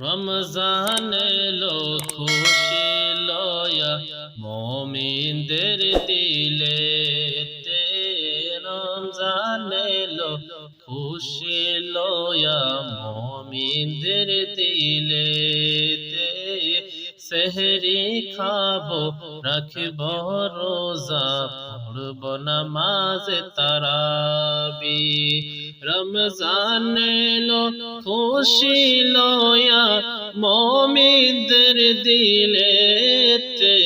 রমজান লো খুশি লয়া মমিনদের দিলে। রমজান লো খুশি লয়া মমিনদের দিলে। সেহরি খাব, রাখব রোজা, পড়ব নামাজ তারাবি। রমজান এলো খুশি লয়া, মমিনদের দিলেতে।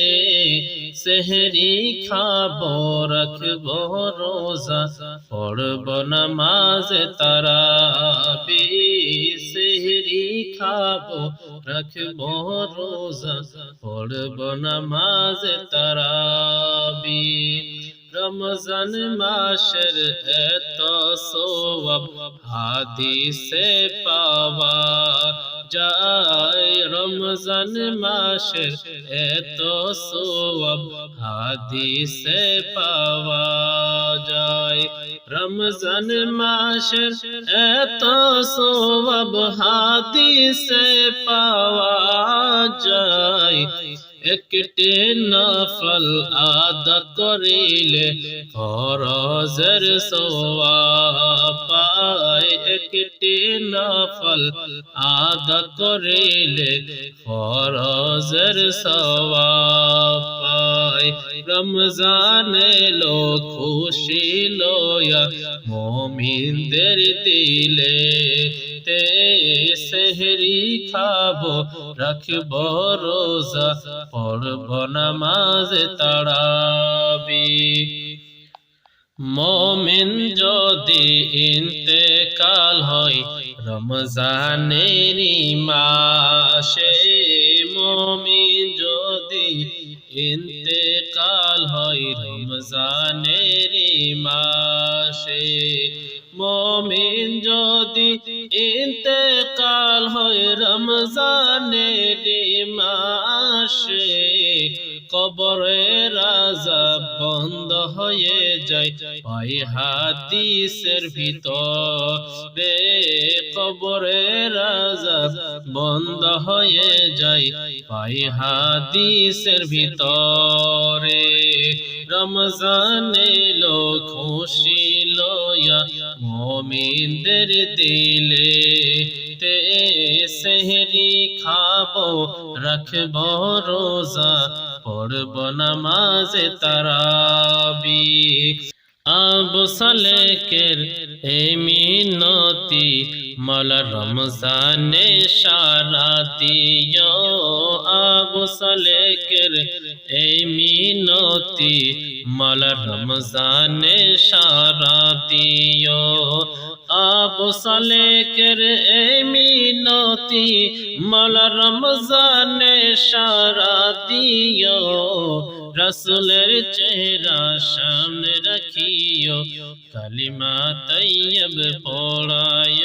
সেহরি খাব, রাখব রোজা, পড়ব নামাজ তারাবি। খাব রাখব রোজা পড়ব নামাজ তারাবি। রমজান মাসের এত সোয়াব হাদিসে পাওয়া যায় রমজান মাসের এত সোয়াব হাদিসে পাওয়া যায়। রমজান মাসের এত সোয়াব হাদিসে পাওয়া যায়। একটি নফল আদা করিলে ফরজের সোয়াব পায়। একটি নফল আদা করিলে ফরজের পায় রমজান এলো খুশি লয়া মমিনদের দিলে তে সেহরি খাব রাখব রোজা, পড়ব নামাজ তাড়াবি মমিন যদি ইন্তেকাল হয়, রমজানেরই মাসে মমিন যদি ইন্তেকাল হয় রমজানের মাসে। মমিন যদি ইন্তেকাল হয় রমজানের মাসে কবরে রাজা বন্ধ হয়ে যায়। পাই হাদিসের ভিতর রে কবরে রাজা বন্ধ হয়ে যায়। পাই হাদিসের ভিতরে রমজান এলো খুশি লয়া মমিনদের দিলে তে সেহরি খাব, রাখব রোজা। পড়ব নামাজ তারাবি। আবু সালেকের এই মিনতি মল রমজানে সারা দিও। আবু সালেকের এই মিনতি মল রমজানে সারা দিও। আবু সালেকের এই মিনতি মল রমজানে সারা দিও, রসুলের চেহারা সামনে রাখিও, কালিমা তৈয়ব পড়ায়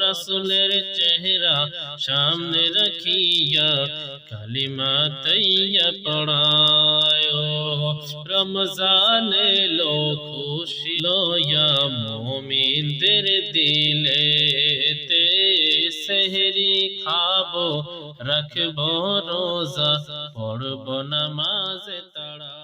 রসুলের চেহারা সামনে রাখিয়া কালিমা তৈয়ব পড়ায় রমজান এলো দিলে তে সেহরি খাব রাখব রোজা পড়ব নামাজ তাড়া